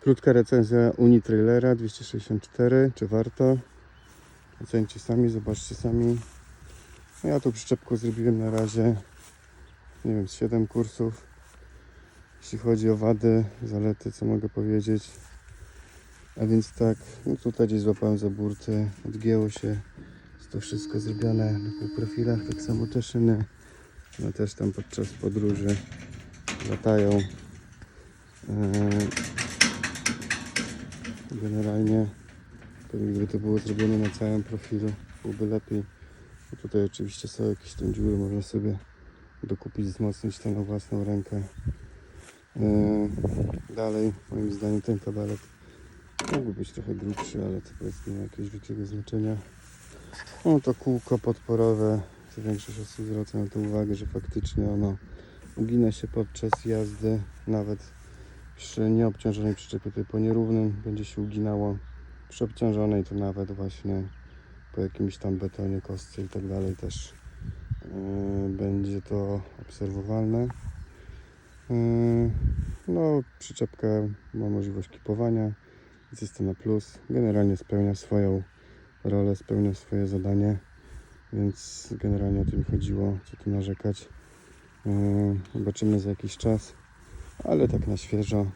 Krótka recenzja Unitrailera 264. Czy warto? Ocencie sami, zobaczcie sami. No Ja tu przyczepku zrobiłem na razie, nie wiem, z 7 kursów. Jeśli chodzi o wady, zalety, co mogę powiedzieć. A więc tak, no tutaj gdzieś złapałem za burty, odgięło się. Jest to wszystko zrobione na półprofilach, tak samo te szyny. No też tam podczas podróży latają. Eee, Generalnie gdyby to było zrobione na całym profilu byłoby lepiej. No tutaj oczywiście są jakieś tam dziury, można sobie dokupić, wzmocnić to na własną rękę. Eee, Dalej moim zdaniem ten kabelek mógłby być trochę grubszy, ale to powiedzmy nie jakiegoś wielkiego znaczenia. No to kółko podporowe, co większość osób zwraca na to uwagę, że faktycznie ono ugina się podczas jazdy, nawet przy nieobciążonej przyczepie tutaj po nierównym będzie się uginało. Przy obciążonej to nawet właśnie po jakimś tam betonie, kostce i tak dalej też yy, będzie to obserwowalne. Yy, no, przyczepka ma możliwość kipowania, więc jest to na plus. Generalnie spełnia swoją rolę, spełnia swoje zadanie, więc generalnie o tym chodziło, co tu narzekać. Yy, Zobaczymy za jakiś czas, ale tak na świeżo.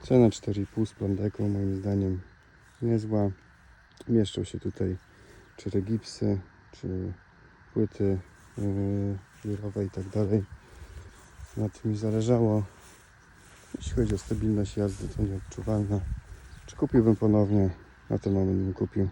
Cena 4,5 z plandeką moim zdaniem niezła. Mieszczą się tutaj czy regipsy, czy płyty yy, wiórowe i tak dalej. Na tym mi zależało. Jeśli chodzi o stabilność jazdy, to nieodczuwalna. Czy kupiłbym ponownie? Na ten moment bym kupił.